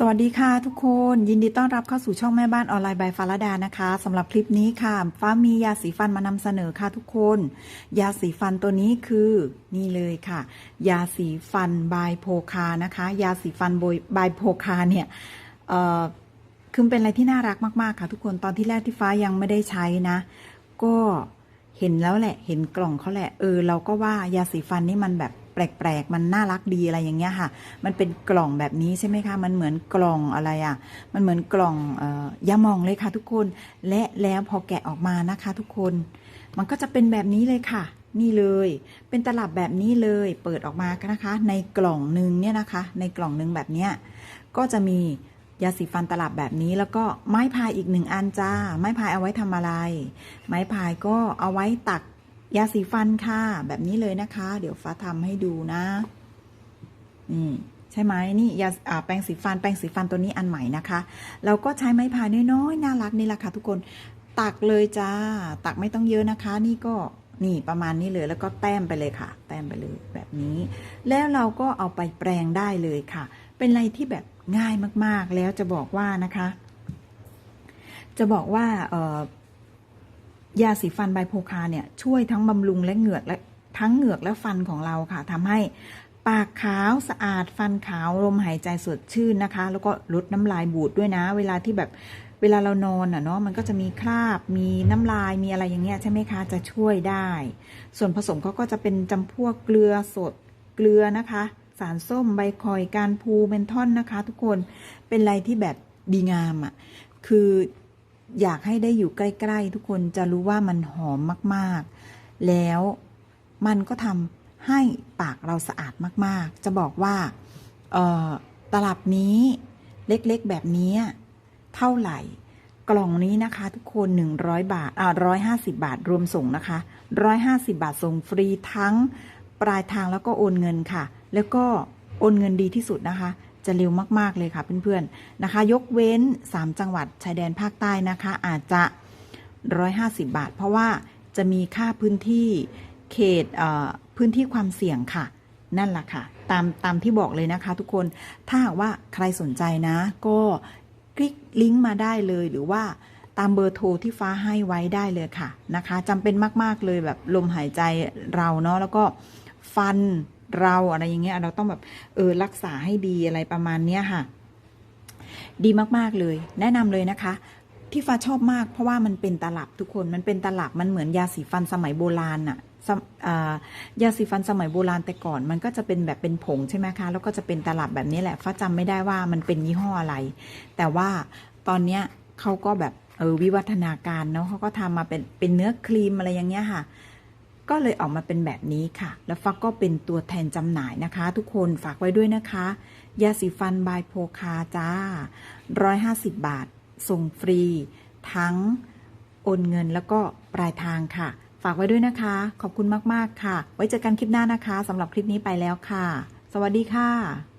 สวัสดีค่ะทุกคน ยินดีต้อนรับเข้าสู่ช่องแม่บ้านออนไลน์บายฟาราดานะคะสำหรับคลิปนี้ค่ะ ฟ้ามียาสีฟันมานำเสนอค่ะทุกคน ยาสีฟันตัวนี้คือนี่เลยค่ะ ยาสีฟันบายโพคานะคะ ยาสีฟันบายโพคาเนี่ยเอ่อคือเป็นอะไรที่น่ารักมากๆค่ะทุกคนตอนที่แรกที่ฟ้ายังไม่ได้ใช้นะ ก็เห็นแล้วแหละ เห็นกล่องเขาแหละเออเราก็ว่ายาสีฟันนี่มันแบบ ปลกๆ มันน่ารักดีอะไรอย่างเงี้ยค่ะ มันเป็นกล่องแบบนี้ใช่ไหมคะ มันเหมือนกล่องอะไรอะ มันเหมือนกล่องออยามองเลยค่ะทุกคน และแล้วพอแกะออกมานะคะทุกคน มันก็จะเป็นแบบนี้เลยค่ะ นี่เลย เป็นตลับแบบนี้เลย เปิดออกมานะคะ ในกล่องหนึ่งเนี่ยนะคะ ในกล่องหนึ่งแบบเนี้ย ก็จะมียาสีฟันตลับแบบนี้แล้วก็ไม้พายอีกหนึ่งอันจ้า ไม้พายเอาไว้ทำอะไร ไม้พายก็เอาไว้ตัก ยาสีฟันค่ะ แบบนี้เลยนะคะ เดี๋ยวฟ้าทำให้ดูนะนี่ใช่ไหมนี่ยาอ่าแปรงสีฟันแปรงสีฟันตัวนี้อันใหม่นะคะ เราก็ใช้ไม้พายน้อยๆน่ารักนี่แหละค่ะทุกคนตักเลยจ้า ตักไม่ต้องเยอะนะคะ นี่ก็นี่ประมาณนี้เลยแล้วก็แต้มไปเลยค่ะ แต้มไปเลยแบบนี้ แล้วเราก็เอาไปแปรงได้เลยค่ะ เป็นอะไรที่แบบง่ายมากๆ แล้วจะบอกว่านะคะ จะบอกว่าเออ ยาสีฟันไบโพคาเนี่ยช่วยทั้งบำรุงและเหงือกและทั้งเหงือกและฟันของเราค่ะทำให้ปากขาวสะอาดฟันขาวลมหายใจสดชื่นนะคะ แล้วก็ลดน้ำลายบูดด้วยนะ เวลาที่แบบเวลาเรานอนอะเนาะมันก็จะมีคราบมีน้ำลายมีอะไรอย่างเงี้ยใช่ไหมคะจะช่วยได้ ส่วนผสมเขาก็จะเป็นจำพวกเกลือสดเกลือนะคะ สารส้มใบคอยการพูเมนทอนนะคะ ทุกคนเป็นอะไรที่แบบดีงามอะคือ อยากให้ได้อยู่ใกล้ๆ ทุกคนจะรู้ว่ามันหอมมากๆ แล้วมันก็ทำให้ปากเราสะอาดมากๆ จะบอกว่าตลับนี้เล็กๆแบบนี้เท่าไหร่กล่องนี้นะคะ ทุกคน 100 บาทอ่า150 บาทรวมส่งนะคะ 150 บาทส่งฟรีทั้งปลายทางแล้วก็โอนเงินค่ะ แล้วก็โอนเงินดีที่สุดนะคะ จะเร็วมาก ๆ เลยค่ะเพื่อนๆนะคะ ยกเว้น 3 จังหวัดชายแดนภาคใต้นะคะ อาจจะ 150 บาท เพราะว่าจะมีค่าพื้นที่เขตเพื้นที่ความเสี่ยงค่ะ นั่นแหละค่ะ ตามตามที่บอกเลยนะคะ ทุกคนถ้าหากว่าใครสนใจนะ ก็คลิกลิงก์มาได้เลยหรือว่าตามเบอร์โทรที่ฟ้าให้ไว้ได้เลยค่ะนะคะจำเป็นมาก ๆ เลยแบบลมหายใจเราเนาะแล้วก็ฟัน เราอะไรอย่างเงี้ยเราต้องแบบเออรักษาให้ดีอะไรประมาณเนี้ยค่ะ ดีมากๆเลย แนะนำเลยนะคะที่ฟ้าชอบมากเพราะว่ามันเป็นตลับทุกคนมันเป็นตลับมันเหมือนยาสีฟันสมัยโบราณอะยาสีฟันสมัยโบราณแต่ก่อน มันก็จะเป็นแบบเป็นผงใช่ไหมคะ แล้วก็จะเป็นตลับแบบนี้แหละฟ้าจำไม่ได้ว่ามันเป็นยี่ห้ออะไร แต่ว่าตอนเนี้ยเขาก็แบบเออวิวัฒนาการเนาะเขาก็ทำมาเป็นเป็นเนื้อครีมอะไรอย่างเงี้ยค่ะ ก็เลยออกมาเป็นแบบนี้ค่ะ แล้วฟักก็เป็นตัวแทนจำหน่ายนะคะ ทุกคนฝากไว้ด้วยนะคะ ยาสีฟันบายโพคาจ้า 150 บาท ส่งฟรี ทั้งโอนเงินแล้วก็ปลายทางค่ะ ฝากไว้ด้วยนะคะ ขอบคุณมาก ๆ ค่ะ ไว้เจอกันคลิปหน้านะคะสำหรับคลิปนี้ไปแล้วค่ะ สวัสดีค่ะ